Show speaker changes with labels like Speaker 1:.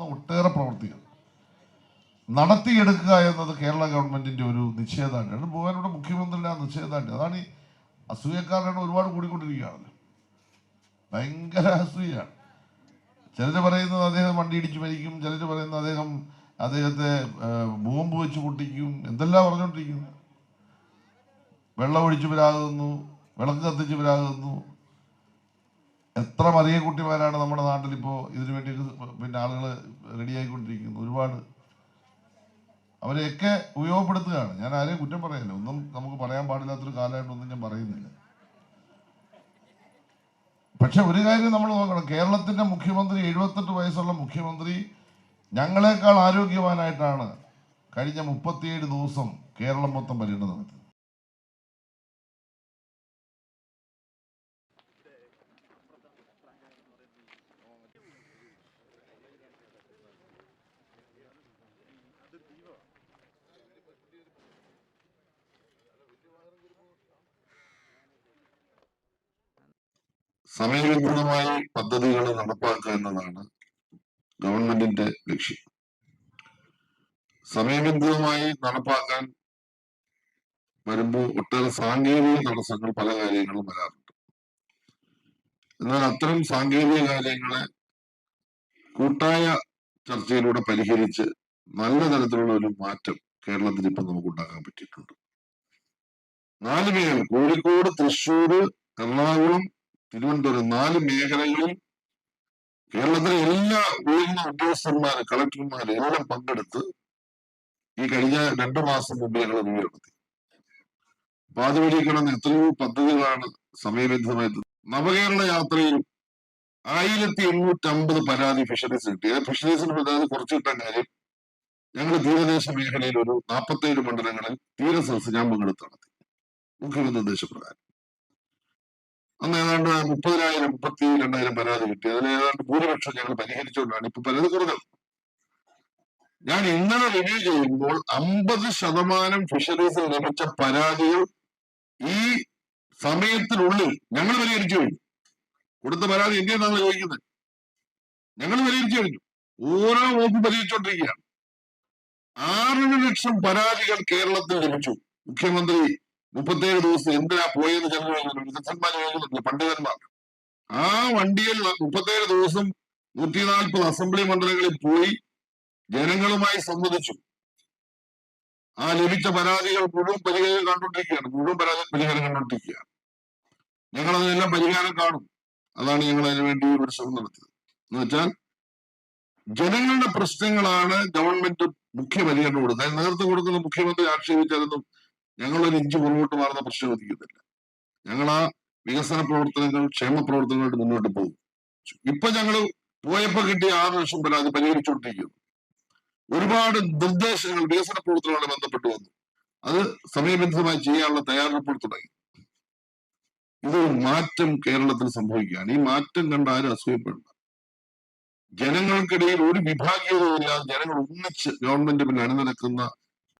Speaker 1: പോകുന്ന ഒട്ടേറെ പ്രവൃത്തികൾ നടത്തിയെടുക്കുക എന്നത് കേരള ഗവൺമെന്റിന്റെ ഒരു നിശ്ചയദാർഢ്യമാണ് പോകാനുള്ള മുഖ്യമന്ത്രിയുടെ ആ നിശ്ചയദാർഢ്യം അതാണ് ഈ അസൂയക്കാരുടെ ഒരുപാട് കൂടിക്കൊണ്ടിരിക്കുകയാണല്ലോ ഭയങ്കര അസൂയാണ് ചിലർ പറയുന്നത് അദ്ദേഹം വണ്ടി ഇടിച്ച് മരിക്കും. ചിലർ പറയുന്നത് അദ്ദേഹം അദ്ദേഹത്തെ ബോംബ് വെച്ച് പൊട്ടിക്കും. എന്തെല്ലാം പറഞ്ഞുകൊണ്ടിരിക്കുന്നു. വെള്ളമൊഴിച്ച് പിരാകുന്നു വിളക്ക് കത്തിച്ച് പിരാകുന്നു എത്ര മറിയക്കുട്ടിമാരാണ് നമ്മുടെ നാട്ടിൽ ഇപ്പോൾ ഇതിനു വേണ്ടി പിന്നെ ആളുകൾ റെഡിയായിക്കൊണ്ടിരിക്കുന്നത് ഒരുപാട്. അവരെയൊക്കെ ഉപയോഗപ്പെടുത്തുകയാണ്. ഞാൻ ആരെയും കുറ്റം പറയല്ല. ഒന്നും നമുക്ക് പറയാൻ പാടില്ലാത്തൊരു കാലമായിട്ടൊന്നും ഞാൻ പറയുന്നില്ല. പക്ഷെ ഒരു കാര്യം നമ്മൾ നോക്കണം. കേരളത്തിന്റെ മുഖ്യമന്ത്രി എഴുപത്തെട്ട് വയസ്സുള്ള മുഖ്യമന്ത്രി ഞങ്ങളെക്കാൾ ആരോഗ്യവാനായിട്ടാണ് കഴിഞ്ഞ മുപ്പത്തിയേഴ് ദിവസം കേരളം മൊത്തം പര്യടനം നടത്തിയത്. സമയബന്ധിതമായി പദ്ധതികൾ നടപ്പാക്കുക എന്നതാണ് ഗവൺമെന്റിന്റെ ലക്ഷ്യം. സമയബന്ധിതമായി നടപ്പാക്കാൻ വരുമ്പോൾ ഒട്ടേറെ സാങ്കേതിക തടസ്സങ്ങൾ പല കാര്യങ്ങളും വരാറുണ്ട്. എന്നാൽ അത്തരം സാങ്കേതിക കാര്യങ്ങളെ കൂട്ടായ ചർച്ചയിലൂടെ പരിഹരിച്ച് നല്ല തരത്തിലുള്ള ഒരു മാറ്റം കേരളത്തിൽ ഇപ്പം നമുക്ക് ഉണ്ടാക്കാൻ പറ്റിയിട്ടുണ്ട്. നാല് മേഖല കോഴിക്കോട് തൃശ്ശൂർ എറണാകുളം തിരുവനന്തപുരം നാല് മേഖലകളിൽ കേരളത്തിലെ എല്ലാ ഉയർന്ന ഉദ്യോഗസ്ഥന്മാര് കളക്ടർമാര് എല്ലാം പങ്കെടുത്ത് ഈ കഴിഞ്ഞ രണ്ടു മാസം മുമ്പ് ഞങ്ങൾ റിവ്യൂ നടത്തി അപ്പൊ അതുവഴി കിടന്ന് എത്രയോ പദ്ധതികളാണ് സമയബന്ധിതമായി നവകേരള യാത്രയിൽ ആയിരത്തി എണ്ണൂറ്റി അമ്പത് പരാതി ഫിഷറീസ് കിട്ടി. ഫിഷറീസിന് പരാതി കുറച്ച് കിട്ടാൻ കാര്യം ഞങ്ങൾ തീരദേശ മേഖലയിൽ ഒരു നാൽപ്പത്തേഴ് മണ്ഡലങ്ങളിൽ തീരസദസ് ഞാൻ പങ്കെടുത്ത് നടത്തി മുഖ്യമന്ത്രി നിർദ്ദേശപ്രകാരം. അന്ന് ഏതാണ്ട് മുപ്പതിനായിരം മുപ്പത്തി രണ്ടായിരം പരാതി കിട്ടി. അതിൽ ഏതാണ്ട് ഭൂരിപക്ഷം ഞങ്ങൾ പരിഹരിച്ചുകൊണ്ടാണ് ഇപ്പൊ പരാതി കുറഞ്ഞത് ഞാൻ ഇന്നലെ റിവ്യൂ ചെയ്യുമ്പോൾ അമ്പത് ശതമാനം ഫിഷറീസിൽ ലഭിച്ച പരാതികൾ ഈ സമയത്തിനുള്ളിൽ ഞങ്ങൾ പരിഹരിച്ചു കഴിഞ്ഞു. കൊടുത്ത പരാതി എന്തിനാണ് ചോദിക്കുന്നത്. ഞങ്ങൾ പരിഹരിച്ചു കഴിഞ്ഞു. ഓരോ വകുപ്പ് പരിഹരിച്ചുകൊണ്ടിരിക്കുകയാണ്. ആറര ലക്ഷം പരാതികൾ കേരളത്തിൽ ലഭിച്ചു. മുഖ്യമന്ത്രി മുപ്പത്തേഴ് ദിവസം എന്തിനാ പോയെന്ന് ചിലർ വിദഗ്ധന്മാർ ചോദിക്കുന്നുണ്ട് പണ്ഡിതന്മാർ. ആ വണ്ടിയിൽ മുപ്പത്തേഴ് ദിവസം നൂറ്റി നാൽപ്പത് അസംബ്ലി മണ്ഡലങ്ങളിൽ പോയി ജനങ്ങളുമായി സംവദിച്ചു. ആ ലഭിച്ച പരാതികൾ മുഴുവൻ പരിഹാരം കണ്ടുകൊണ്ടിരിക്കുകയാണ് മുഴുവൻ പരാതി പരിഹാരം കണ്ടുകൊണ്ടിരിക്കുകയാണ്. ഞങ്ങൾ അതിനെല്ലാം പരിഹാരം കാണും. അതാണ് ഞങ്ങൾ അതിനു വേണ്ടി ഒരു ശ്രമം നടത്തിയത്. എന്ന് വെച്ചാൽ ജനങ്ങളുടെ പ്രശ്നങ്ങളാണ് ഗവൺമെന്റ് മുഖ്യ പരിഗണന കൊടുക്കുന്നത്. നേതൃത്വം കൊടുക്കുന്ന മുഖ്യമന്ത്രി ആക്ഷേപിച്ചതൊന്നും ഞങ്ങൾ ഒരു ഇഞ്ച് മുന്നോട്ട് മാറുന്ന പ്രശ്നം ഒതുക്കുന്നില്ല ഞങ്ങൾ ആ വികസന പ്രവർത്തനങ്ങൾ ക്ഷേമ പ്രവർത്തനങ്ങളായിട്ട് മുന്നോട്ട് പോകും. ഇപ്പൊ ഞങ്ങൾ പോയപ്പോ കിട്ടിയ ആറ് ലക്ഷം പേര് അത് പരിഹരിച്ചുകൊണ്ടിരിക്കുന്നു. ഒരുപാട് നിർദ്ദേശങ്ങൾ വികസന പ്രവർത്തനങ്ങളുമായി ബന്ധപ്പെട്ട് വന്നു. അത് സമയബന്ധിതമായി ചെയ്യാനുള്ള തയ്യാറെടുപ്പ് തുടങ്ങി. ഇതൊരു മാറ്റം കേരളത്തിൽ സംഭവിക്കുകയാണ്. ഈ മാറ്റം കണ്ട് ആരും അസൂയപ്പെടണ്ട. ജനങ്ങൾക്കിടയിൽ ഒരു വിഭാഗീയതയില്ലാതെ ജനങ്ങൾ ഒന്നിച്ച് ഗവൺമെന്റ് പിന്നെ അണിനിരക്കുന്ന